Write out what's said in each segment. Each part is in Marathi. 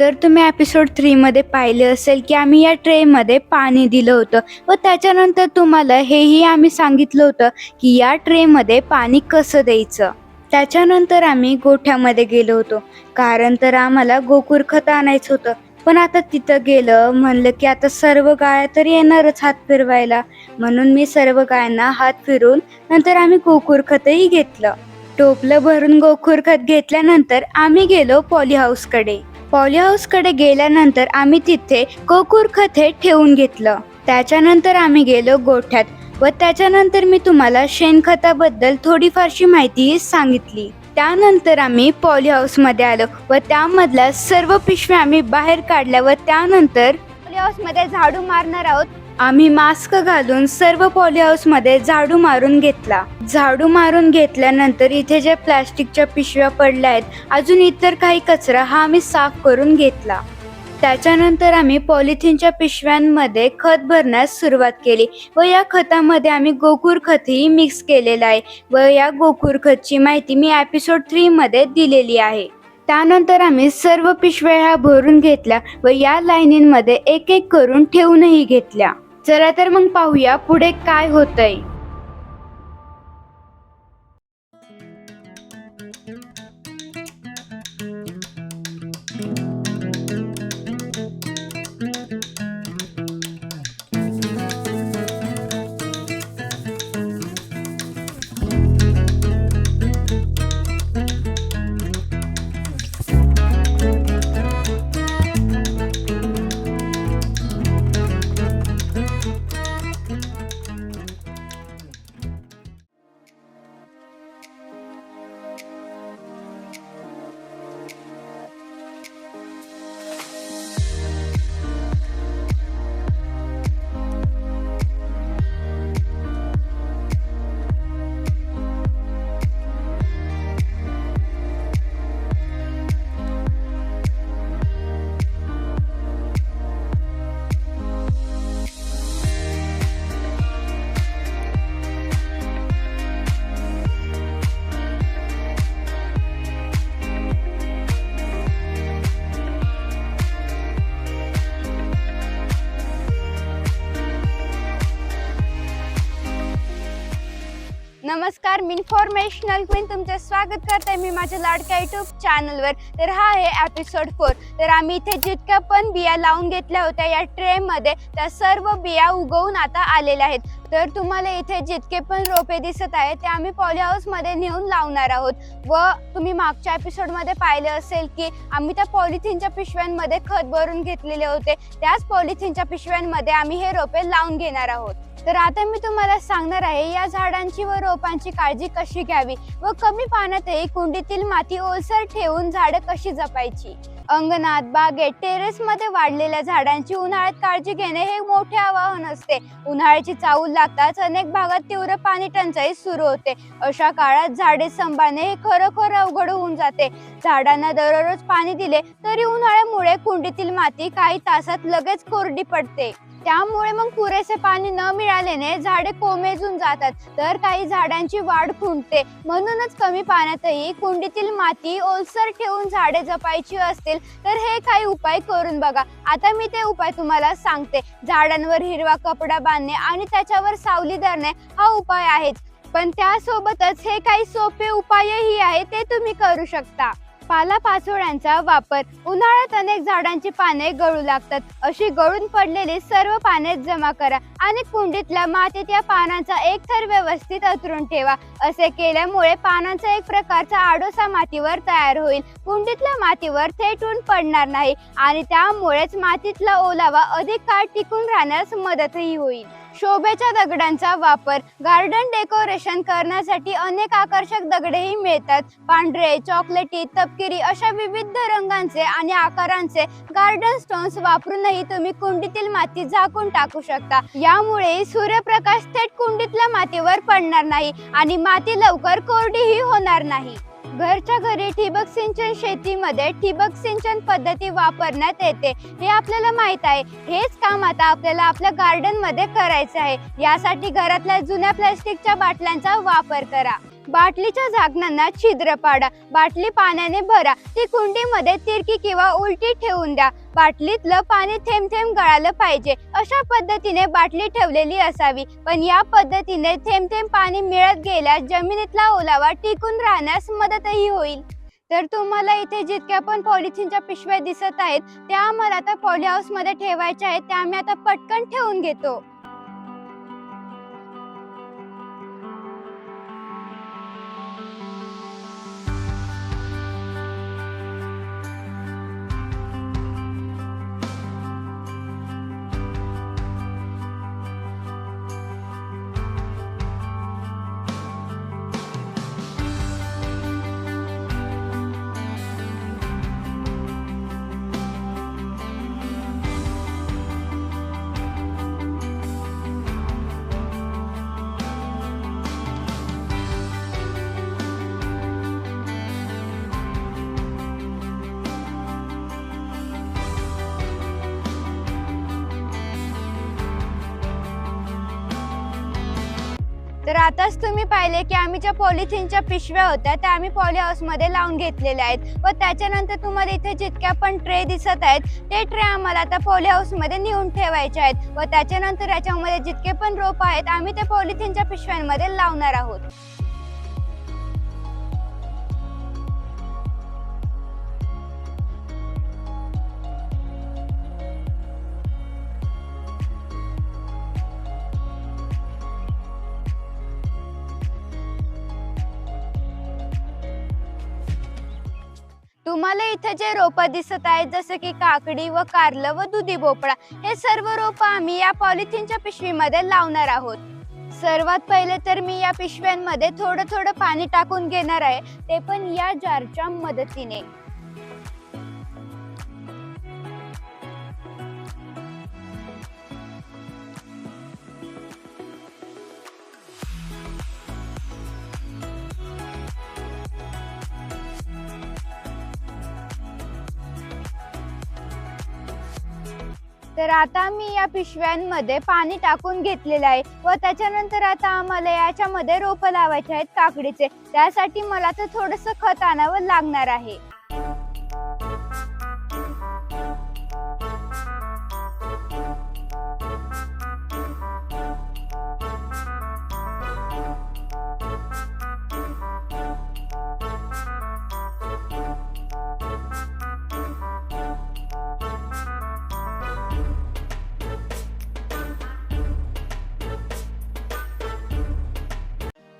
तर तुम्ही एपिसोड थ्रीमध्ये पाहिले असेल की आम्ही या ट्रेमध्ये पाणी दिलं होतं. व त्याच्यानंतर तुम्हाला हेही आम्ही सांगितलं होतं की या ट्रेमध्ये पाणी कसं द्यायचं. त्याच्यानंतर आम्ही गोठ्यामध्ये गेलो होतो. कारण तर आम्हाला गोकुर खत आणायचं होतं. पण आता तिथं गेलं म्हणलं की आता सर्व गाया तर येणारच हात फिरवायला. म्हणून मी सर्व गायांना हात फिरून नंतर आम्ही गोकुर खतही घेतलं. टोपलं भरून गोखूर खत घेतल्यानंतर आम्ही गेलो पॉली हाऊसकडे पॉली हाऊसकडे गेल्यानंतर आम्ही तिथे कोकूर खत हे ठेवून घेतलं. त्याच्यानंतर आम्ही गेलो गोठ्यात व त्याच्यानंतर मी तुम्हाला शेणखताबद्दल थोडीफारशी माहिती सांगितली. त्यानंतर आम्ही पॉली हाऊसमध्ये आलो व त्यामधल्या सर्व पिशव्या आम्ही बाहेर काढल्या व त्यानंतर पॉली हाऊसमध्ये झाडू मारणार आहोत आम्ही मास्क घालून सर्व पॉली हाऊसमध्ये झाडू मारून घेतला. झाडू मारून घेतल्यानंतर इथे ज्या प्लॅस्टिकच्या पिशव्या पडल्या आहेत अजून इतर काही कचरा हा आम्ही साफ करून घेतला. त्याच्यानंतर आम्ही पॉलिथिनच्या पिशव्यांमध्ये खत भरण्यास सुरुवात केली व या खतामध्ये आम्ही गोकुर खतही मिक्स केलेलं आहे व या गोकुर खतची माहिती मी एपिसोड थ्रीमध्ये दिलेली आहे. त्यानंतर आम्ही सर्व पिशव्या ह्या भरून घेतल्या व या लाईनींमध्ये एक एक करून ठेवूनही घेतल्या. चला तर मग पाहूया पुढे काय होतंय. नमस्कार मी इन्फॉर्मेशनल क्वीन तुमचे स्वागत करते. मी माझ्या लाडक्या युट्यूब चॅनलवर तर हा आहे एपिसोड फोर तर आम्ही इथे जितक्या पण बिया लावून घेतल्या होत्या या ट्रेमध्ये त्या सर्व बिया उगवून आता आलेल्या आहेत. तर तुम्हाला इथे जितके पण रोपे दिसत आहेत ते आम्ही पॉली हाऊसमध्ये नेऊन लावणार आहोत. व तुम्ही मागच्या एपिसोडमध्ये पाहिले असेल की आम्ही त्या पॉलिथिनच्या पिशव्यांमध्ये खत भरून घेतलेले होते. त्याच पॉलिथिनच्या पिशव्यांमध्ये आम्ही हे रोपे लावून घेणार आहोत. तर आता मी तुम्हाला सांगणार आहे या झाडांची व रोपांची काळजी कशी घ्यावी व कमी पाण्यातही कुंडीतील माती ओलसर ठेवून झाडं कशी जपायची? अंगणात बागेत टेरेसमध्ये वाढलेल्या झाडांची उन्हाळ्यात काळजी घेणे हे मोठे आवाहन असते. उन्हाळ्याची चाऊल लागताच अनेक भागात तीव्र पाणी टंचाई सुरू होते. अशा काळात झाडे सांभाळणे हे खरोखर अवघड होऊन जाते. झाडांना दररोज पाणी दिले तरी उन्हाळ्यामुळे कुंडीतील माती काही तासात लगेच कोरडी पडते. त्यामुळे मग पुरेसे पाणी न मिळाल्याने झाडे कोमेजून जातात. तर काही झाडांची वाढ खुंटते म्हणूनच कमी पाण्यातही कुंडीतील माती ओलसर ठेवून झाडे जपायची असतील तर हे काही उपाय करून बघा. आता मी ते उपाय तुम्हाला सांगते. झाडांवर हिरवा कपडा बांधणे आणि त्याच्यावर सावली धरणे हा उपाय आहेच. पण त्यासोबतच हे काही सोपे उपायही आहे ते तुम्ही करू शकता. पालापाचोळ्यांचा वापर. उन्हाळ्यात अनेक झाडांची पाने गळू लागतात. अशी गळून पडलेली सर्व पाने जमा करा आणि कुंडीतल्या मातीत या पानांचा एक थर व्यवस्थित अतरून ठेवा. असे केल्यामुळे पानांचा एक प्रकारचा आडोसा मातीवर तयार होईल. कुंडीतल्या मातीवर थेट ऊन पडणार नाही आणि त्यामुळेच मातीतला ओलावा अधिक काळ टिकून राहण्यास मदतही होईल. शोभेच्या दगडांचा वापर गार्डन डेकोरेशन करण्यासाठी अनेक आकर्षक दगडेही मिळतात. पांढरे चॉकलेटी तपकिरी अशा विविध रंगांचे आणि आकारांचे गार्डन स्टोन्स वापरूनही तुम्ही कुंडीतील माती झाकून टाकू शकता. यामुळे सूर्यप्रकाश थेट कुंडीतल्या मातीवर पडणार नाही आणि माती लवकर कोरडीही होणार नाही. घरच्या घरी ठिबक सिंचन शेतीमध्ये ठिबक सिंचन पद्धती वापरण्यात येते. हे आपल्याला माहीत आहे. हेच काम आता आपल्याला आपल्या गार्डनमध्ये करायचं आहे. यासाठी घरातल्या जुन्या प्लास्टिकच्या बाटल्यांचा वापर करा. बाटलीच्या झाकणांना छिद्र पाडा. बाटली पाण्याने भरा. ती कुंडीमध्ये तिरकी किंवा उलटी ठेवून द्या. बाटलीतलं पाणी थेंब थेंब गळालं पाहिजे. अशा पद्धतीने बाटली ठेवलेली असावी. पण या पद्धतीने थेंब थेंब पाणी मिळत गेल्यास जमिनीतला ओलावा टिकून राहण्यास मदतही होईल. तर तुम्हाला इथे जितक्या पण पॉलिथिनच्या पिशव्या दिसत आहेत त्या आम्हाला आता पॉली हाऊसमध्ये ठेवायच्या आहेत त्या आम्ही आता पटकन ठेवून घेतो. तर आताच तुम्ही पाहिले की आम्ही ज्या पॉलिथिनच्या पिशव्या होत्या त्या आम्ही पॉली हाऊसमध्ये लावून घेतलेल्या आहेत. व त्याच्यानंतर तुम्हाला इथे जितक्या पण ट्रे दिसत आहेत ते ट्रे आम्हाला आता पॉली हाऊसमध्ये नेऊन ठेवायचे आहेत. व त्याच्यानंतर याच्यामध्ये जितके पण रोप आहेत आम्ही ते पॉलिथिनच्या पिशव्यांमध्ये लावणार आहोत. तुम्हाला इथे जे रोप दिसत आहेत जसं की काकडी व कारलं व दुधी भोपळा हे सर्व रोप आम्ही या पॉलिथिनच्या पिशवीमध्ये लावणार आहोत. सर्वात पहिले तर मी या पिशव्यांमध्ये थोडं थोडं पाणी टाकून घेणार आहे ते पण या जारच्या मदतीने. तर आता मी या पिशव्यांमध्ये पाणी टाकून घेतलेलं आहे व त्याच्यानंतर आता आम्हाला याच्यामध्ये रोपं लावायचे आहेत काकडीचे. त्यासाठी मला तर थोडंसं खत आणावं लागणार आहे.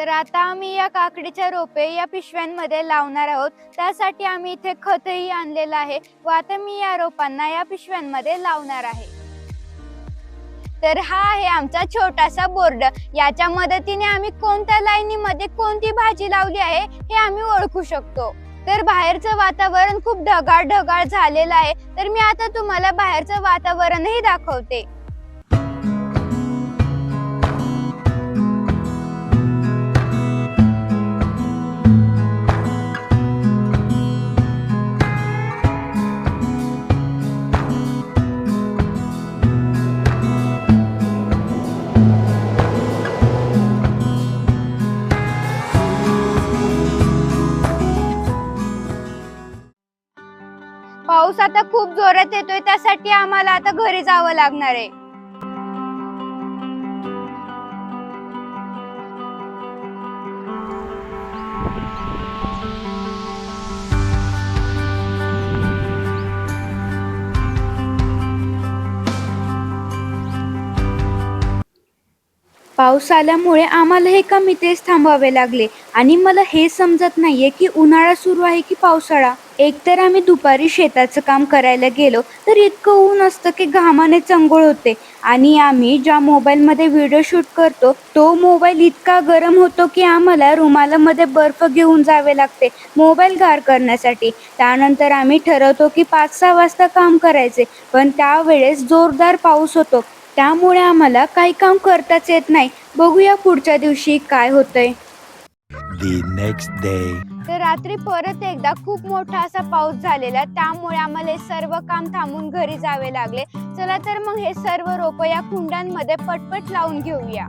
तर आता आम्ही या काकडीच्या रोपे या पिशव्यांमध्ये लावणार आहोत. त्यासाठी आम्ही इथे खतही आणलेलं आहे व आता मी या रोपांना या पिशव्यांमध्ये लावणार आहे. तर हा आहे आमचा छोटासा बोर्ड. याच्या मदतीने आम्ही कोणत्या लाईनीमध्ये कोणती भाजी लावली आहे हे आम्ही ओळखू शकतो. तर बाहेरचं वातावरण खूप ढगाळ ढगाळ झालेलं आहे. तर मी आता तुम्हाला बाहेरचं वातावरणही दाखवते. पाऊस आता खूप जोरात येतोय त्यासाठी आम्हाला आता घरी जावं लागणार आहे. पाऊस आल्यामुळे आम्हाला हे कमी तेच थांबावे लागले. आणि मला हे समजत नाहीये की उन्हाळा सुरू आहे की पावसाळा. एकतर आम्ही दुपारी शेताचं काम करायला गेलो तर इतकं ऊन असतं की घामाने चंगोळ होते. आणि आम्ही ज्या मोबाईलमध्ये व्हिडिओ शूट करतो तो मोबाईल इतका गरम होतो की आम्हाला रुमालामध्ये बर्फ घेऊन जावे लागते मोबाईल गार करण्यासाठी. त्यानंतर आम्ही ठरवतो की पाच सहा वाजता काम करायचे पण त्यावेळेस जोरदार पाऊस होतो. त्यामुळे आम्हाला काही काम करताच येत नाही. बघूया पुढच्या दिवशी काय होतंय. The next day. तर रात्री परत एकदा खूप मोठा असा पाऊस झालेला त्यामुळे आम्हाला हे सर्व काम थांबून घरी जावे लागले. चला तर मग हे सर्व रोप या कुंडांमध्ये पटपट लावून घेऊया.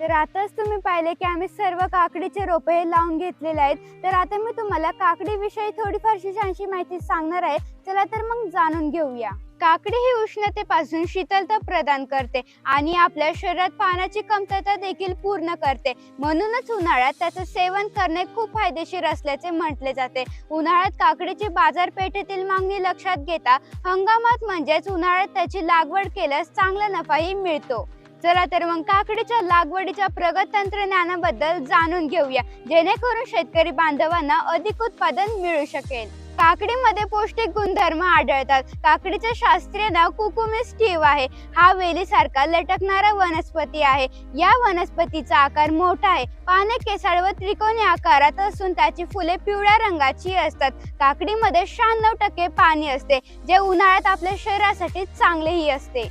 तर आताच तुम्ही पाहिले की आम्ही सर्व काकडीचे रोपे लावून घेतलेले आहेत. तर आता मी तुम्हाला काकडीविषयी थोडीफारशी छानशी माहिती सांगणार आहे चला तर मग जाणून घेऊया. काकडी ही उष्णतेपासून शीतलता प्रदान करते आणि आपल्या शरीरात पाण्याची कमतरता देखील पूर्ण करते. म्हणूनच उन्हाळ्यात त्याचं सेवन करणे खूप फायदेशीर असल्याचे म्हटले जाते. उन्हाळ्यात काकडीची बाजारपेठेतील मागणी लक्षात घेता हंगामात म्हणजेच उन्हाळ्यात त्याची लागवड केल्यास चांगला नफाही मिळतो. चला तर मग काकडीच्या लागवडीच्या प्रगत तंत्रज्ञानाबद्दल जाणून घेऊया जेणेकरून शेतकरी बांधवांना अधिक उत्पादन मिळू शकेल. काकडीमध्ये पौष्टिक गुणधर्म आढळतात. काकडीचे शास्त्रीय नाव कुकुमिस टीव आहे. हा वेलीसारखा लटकणारा वनस्पती आहे. या वनस्पतीचा आकार मोठा आहे. पाने केसाळ व त्रिकोणी आकारात असून त्याची फुले पिवळ्या रंगाची असतात. काकडीमध्ये शहाण्णव टक्के पाणी असते जे उन्हाळ्यात आपल्या शरीरासाठी चांगलेही असते.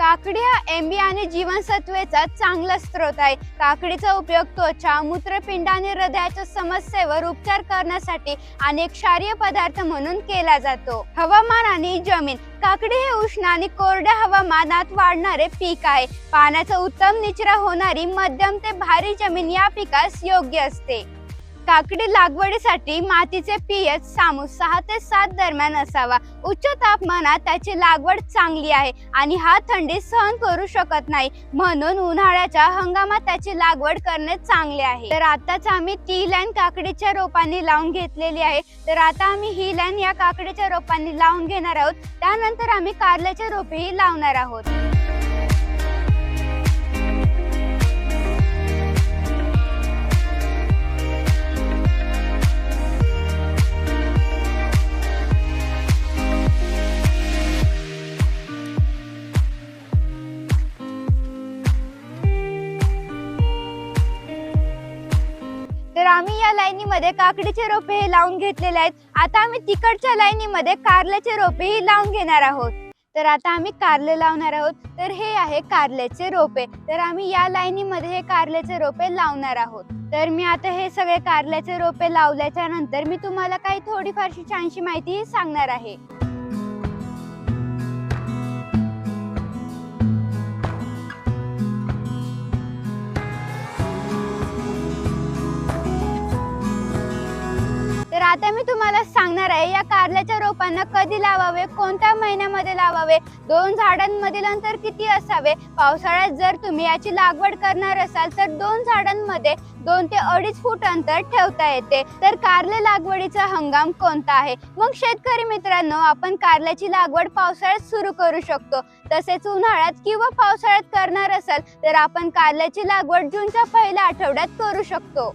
काकडी हा एमबी आणि जीवनसत्वेचा चांगला स्रोत आहे. काकडीचा उपयोग त्वचा मूत्रपिंड आणि हृदयाच्या समस्येवर उपचार करण्यासाठी अनेक क्षारीय पदार्थ म्हणून केला जातो. हवामान आणि जमीन. काकडी हे उष्ण आणि कोरड्या हवामानात वाढणारे पीक आहे. पाण्याचा उत्तम निचरा होणारी मध्यम ते भारी जमीन या पिकास योग्य असते. काकडी लागवडीसाठी मातीचे पीएच सामू सहा ते सात दरम्यान असावा. उच्च तापमानात त्याची लागवड चांगली आहे आणि हा थंडी सहन करू शकत नाही. म्हणून उन्हाळ्याच्या हंगामात त्याची लागवड करणे चांगले आहे. तर आताच आम्ही ती लाईन काकडीच्या रोपांनी लावून घेतलेली आहे. तर आता आम्ही ही लाईन या काकडीच्या रोपांनी लावून घेणार आहोत. त्यानंतर आम्ही कारल्याचे रोपेही लावणार आहोत. आम्ही या लाईनीमध्ये काकडीचे रोपे हे लावून घेतलेले आहेत. आता आम्ही तिकडच्या लाईनीमध्ये कारल्याचे रोपे ही लावून घेणार आहोत. तर आता आम्ही कारले लावणार आहोत. तर हे आहे कारल्याचे रोपे. तर आम्ही या लाईनीमध्ये हे कारल्याचे रोपे लावणार आहोत. तर मी आता हे सगळे कारल्याचे रोपे लावल्याच्या नंतर मी तुम्हाला काही थोडीफारशी छानशी माहिती सांगणार आहे. आता मी तुम्हाला सांगणार आहे या कारल्याच्या रोपांना कधी लावावे कोणत्या महिन्यामध्ये लावावे दोन झाडांमधील अंतर किती असावे पावसाळ्यात जर तुम्ही याची लागवड करणार असाल तर दोन झाडांमध्ये दोन ते अडीच फूट अंतर ठेवता येते. तर कारले लागवडीचा हंगाम कोणता आहे? मग शेतकरी मित्रांनो आपण कारल्याची लागवड पावसाळ्यात सुरू करू शकतो. तसेच उन्हाळ्यात किंवा पावसाळ्यात करणार असाल तर आपण कारल्याची लागवड जूनच्या पहिल्या आठवड्यात करू शकतो.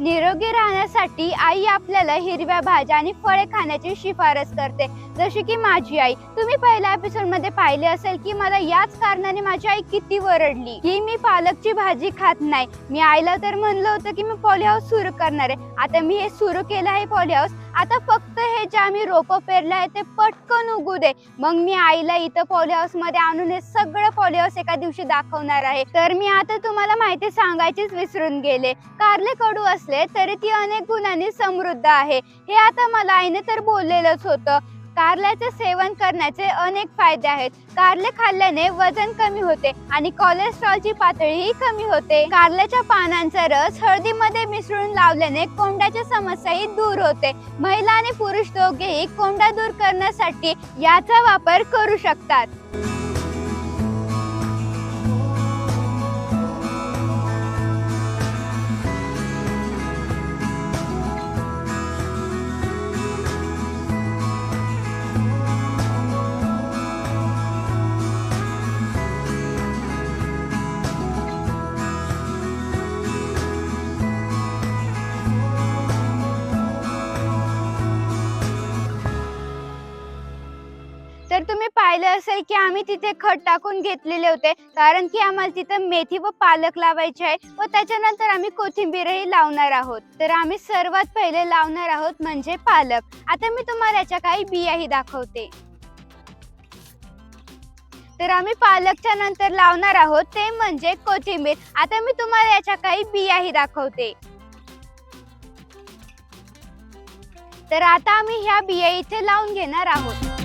निरोगी राहण्यासाठी आई आपल्याला हिरव्या भाज्या आणि फळे खाण्याची शिफारस करते. जशी की माझी आई. तुम्ही पहिल्या एपिसोडमध्ये पाहिले असेल की मला याच कारणाने माझी आई किती वरडली. की मी पालकची भाजी खात नाही. मी आईला तर म्हणलं होतं की मी पॉली हाऊस सुरू करणार आहे. आता मी हे सुरू केलं आहे पॉली हाऊस आता फक्त हे जे आम्ही रोपं पेरले आहे ते पटकन उगू दे. मग मी आईला इथं पॉली हाऊसमध्ये आणून हे सगळं पॉली हाऊस एका दिवशी दाखवणार आहे. तर मी आता तुम्हाला माहिती सांगायचीच विसरून गेले. कारले कडू असले तरी ती अनेक गुणांनी समृद्ध आहे. हे आता मला आईने तर बोललेलंच होतं. कारल्याचे सेवन करण्याचे अनेक फायदे आहेत. कारले खाल्ल्याने वजन कमी होते आणि कोलेस्ट्रॉलची पातळीही कमी होते. कारल्याच्या पानांचा रस हळदीमध्ये मिसळून लावल्याने कोंड्याची समस्याही दूर होते. महिला आणि पुरुष दोघेही कोंडा दूर करण्यासाठी याचा वापर करू शकतात. असेल की आम्ही तिथे खत टाकून घेतलेले होते. कारण की आम्हाला तिथं मेथी व पालक लावायचे आहे व त्याच्यानंतर आम्ही कोथिंबीरही लावणार आहोत. तर आम्ही सर्वात पहिले लावणार आहोत म्हणजे पालक. आता मी तुम्हाला याच्या काही बियाही दाखवते. तर आम्ही पालकच्या नंतर लावणार आहोत ते म्हणजे कोथिंबीर. आता मी तुम्हाला याच्या काही बियाही दाखवते. तर आता आम्ही ह्या बिया इथे लावून घेणार आहोत.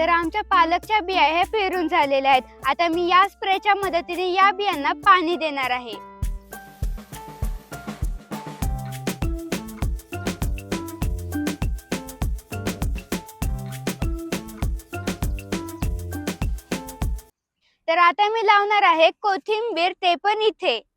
तर आमच्या पालकच्या बिया हे पेरून झालेल्या आहेत. आता मी या स्प्रेच्या मदतीने या बियांना पाणी देणार आहे. तर आता मी लावणार आहे कोथिंबीर ते पण इथे.